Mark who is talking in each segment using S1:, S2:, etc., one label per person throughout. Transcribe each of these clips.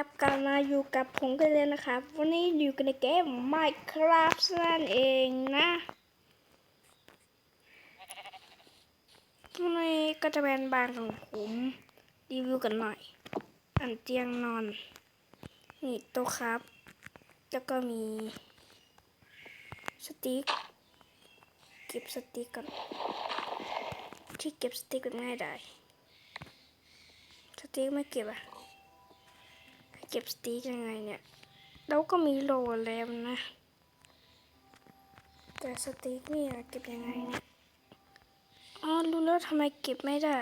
S1: ครับกลับมาอยู่กับผมกันเลยนะครับ วันนี้อยู่กันในเกม Minecraft นั่นเองนะวันนี้ก็จะเป็นบ้านของผมรีวิวกันหน่อย อันเตียงนอน นี่โต๊ะครับ แล้วก็มี สติ๊กเก็บสติ๊กก่อนที่เก็บสติ๊กกันง่ายได้ สติ๊กไม่เก็บอะ เก็บสติ๊กยังไงเนี่ยแล้วก็มีโหลแล้วนะ แต่สติ๊กเนี่ยเก็บยังไงเนี่ยอ๋อรู้แล้วทำไมเก็บไม่ได้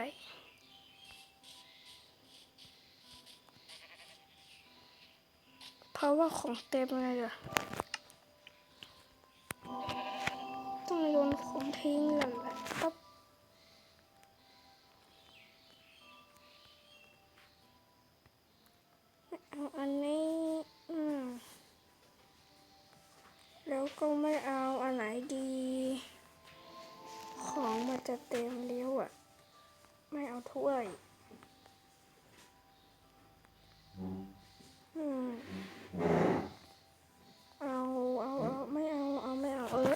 S1: เพราะว่าของเต็มเลยเหรอต้องโยนของทิ้งแล้วแหละปั๊บ ก็ไม่เอาอันไหนดี ของมันจะเต็มเลี้ยวอะ ไม่เอาถ้วย อืมเอาเอาเอาไม่เอาเอาไม่เอาเออ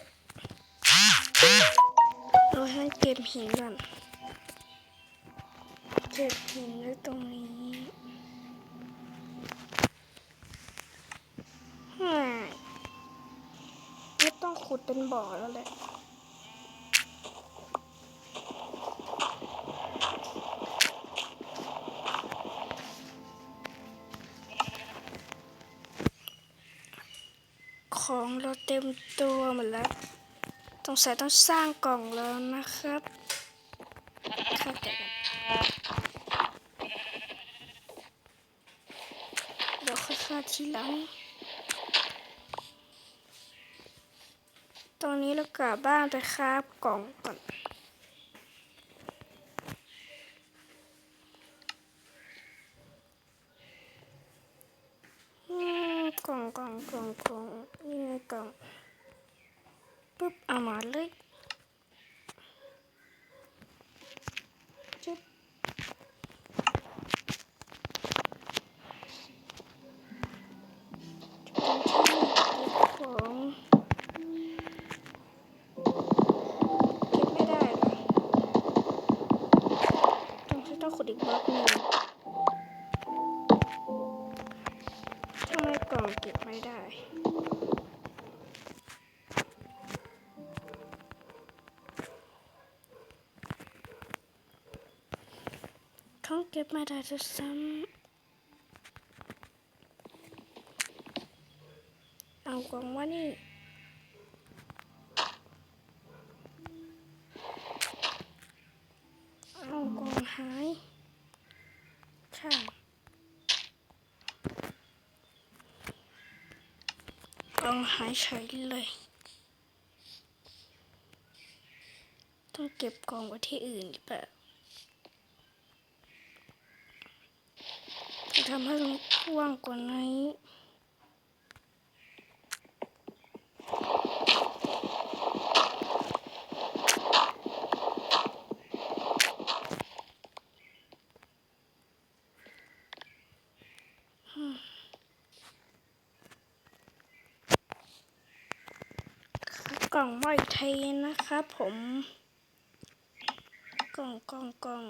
S1: เราให้เก็บหินก่อนเก็บหินไว้ตรง ขุดเป็นบ่อแล้วแหละของเราเต็มตัวหมดแล้วต้องใส่ต้องสร้างกล่องแล้วนะครับข้าใจกันเดี๋ยวค่อยฆ่าทีหลัง ตอนนี้เรากลับบ้านไปคาบกล่องก่อน กล่องกล่องกล่องกล่องนี่ไงกล่องปุ๊บเอามาเลย อีกบล็อกหนึ่งทำไมกล่องเก็บไม่ได้เขาเก็บไม่ได้จะซ้ำเอากล่องว่านี่ เอากล่องหายช่างกล่องหายเฉยเลย ต้องเก็บกองไว้ที่อื่นหรือเปล่าจะทำให้มันกว้างกว่านี้ กล่องไว้อีกทีนะครับผม กล่องกล่องกล่อง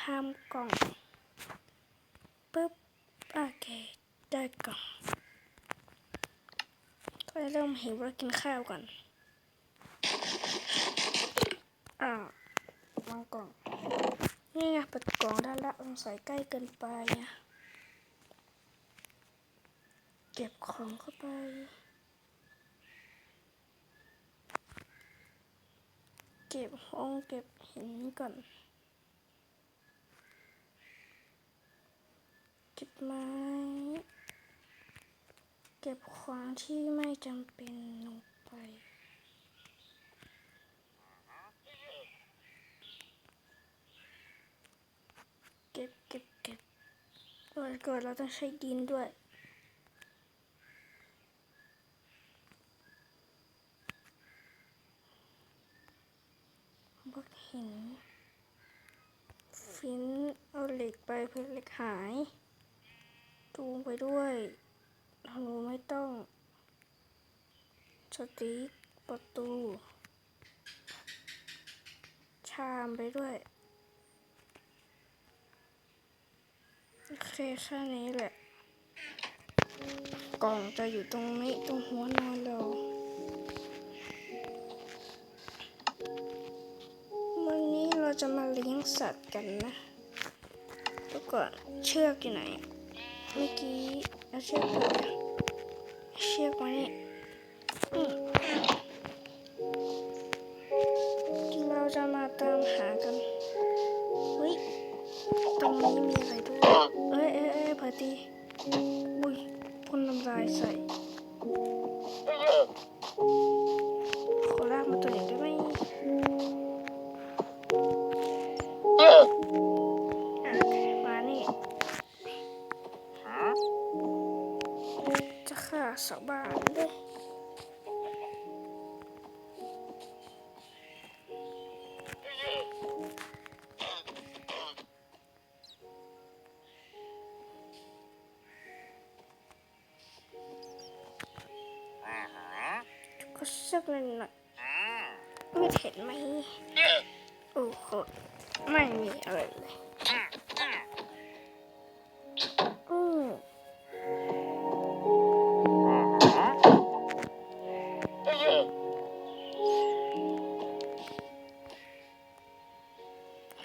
S1: ทำกล่องปุ๊บโอเคได้กล่องก็เริ่มหิวแล้วกินข้าวก่อนอ่าวางกล่อง นี่ไงเปิดกล่องได้ละต้องใส่ใกล้เกินไปอะเก็บของเข้าไป เก็บห้องเก็บหินก่อนเก็บไม้เก็บของที่ไม่จำเป็นลงไป เก็บเก็บเก็บ ก่อนก่อนเราต้องใช้ดินด้วย บล็อกหิน ฟินเอาเหล็กไปเพื่อเหล็กหายจูงไปด้วยธนูไม่ต้อง สติกประตู ชามไปด้วย โอเคแค่นี้แหละ กล่องจะอยู่ตรงนี้ตรงหัวนอนเรา วันนี้เราจะมาเลี้ยงสัตว์กันนะแล้วก่อนเชือกอยู่ไหน เมื่อกี้เอาเชือกไปเชือกมานี่ พ่นน้ ก็สักหน่อยหน่อยไม่เห็นไหมโอ้โหไม่มีอะไรเลยอืม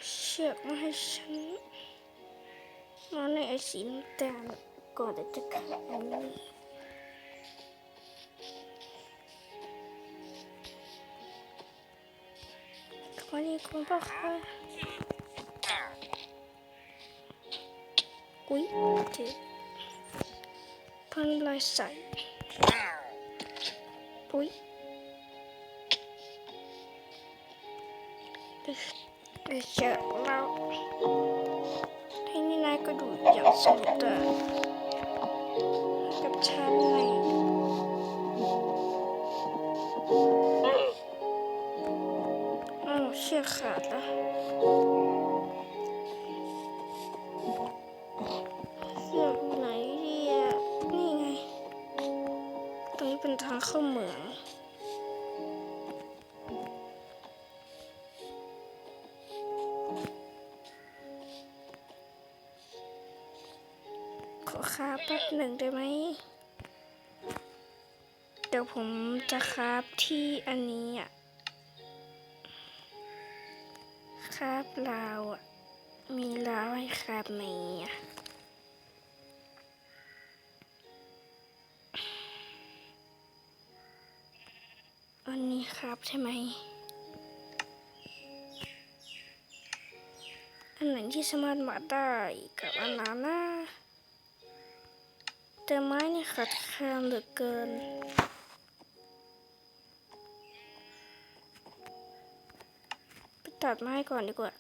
S1: เชือกมาให้ฉันมาในไอสีน้ำตาลก่อนเดี๋ยวจะขาดอันนี้ วันนี้คุณพ่อค่ะอุ้ยเจ็บพันลายใส่อุ้ยเดี๋ยวเจอเราที่นี่นายก็ดูอย่างสนุกเตอ คาบแป๊บหนึ่งได้ไหม เดี๋ยวผมจะคาบที่อันนี้อะคาบลาวอะ มีลาวให้คาบไหมอะอันนี้ครับใช่ไหม อันไหนที่สามารถมาได้กับอันนั้นนะ แต่ไม้เนี่ยขาดแคลนเหลือเกิน ไปตัดไม้ก่อนดีกว่า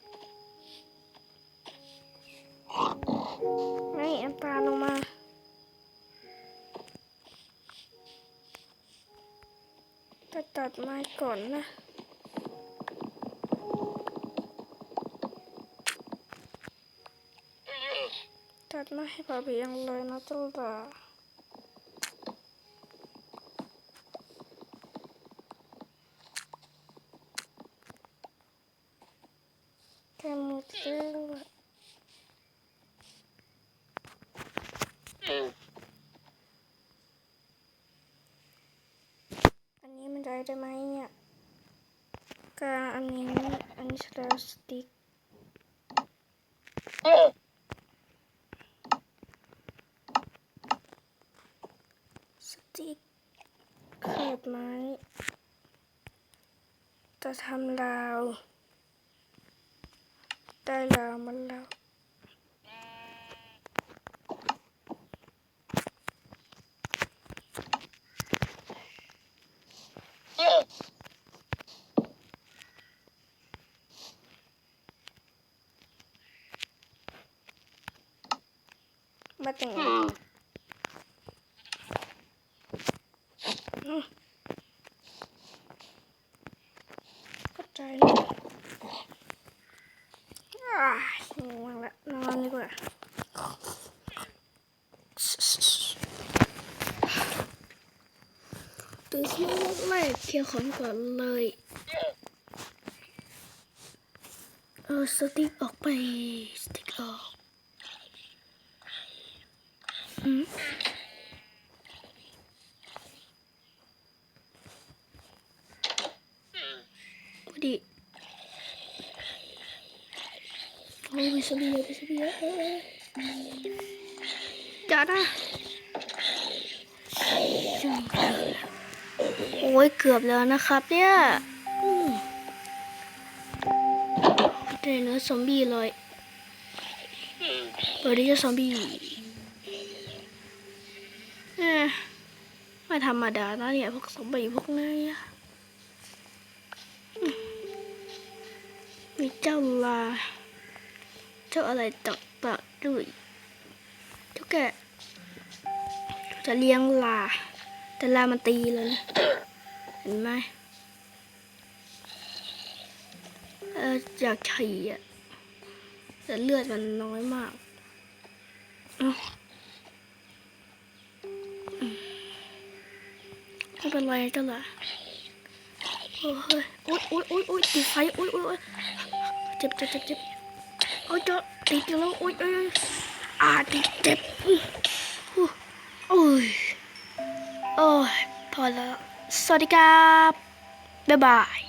S1: ไม่อันตาลงมาจะตัดไม้ก่อนนะ ตัดไม้ให้พอเพียงเลยนะเจ้าหลาแค่หมดแล้วอะอันนี้มันได้ได้ไหมเนี่ ติกขูดไม้ จะทำราว ได้ราวมันแล้วมาแต่งงานอืมเข้าใจนะ ตื่ นสมองแรกเคลียร์ของก่อนเลย เอาสติ๊กออกไป สติ๊กออกอืมดีโอ้ยมีสบียร์มีสบียร์เอ้ยอย่านะโอ้ยเกือบแล้วนะครับ เนี่ยอืมได้เนื้อซอมบี้เลยเปิดดิจะซอมบี้ไม่ธรรมดานะเนี่ยพวกซอมบี้พวกนี้มีเจ้าลา เจ้าอะไรตักตักด้วยเจ้าแกจะเลี้ยงลา แต่ลามันตีเลย เห็นไหมเอออยากฉี่อะแต่เลือดมันน้อยมากเอ้าอืมไม่เป็นไรก็ล่ะโอ้ยโอ๊ยโอ๊ยโอ๊ยโอ๊ยติดไฟโอ๊ยโอ๊ยโอ๊ยเจ็บเจ็บเจ็บเจ็บโอ๊ยเจาติดแล้วโอ๊ยโอ๊ยอ่าติดเจ็บโอ้ยโอ้ยพอแล้ว สวัสดีครับ บ๊ายบาย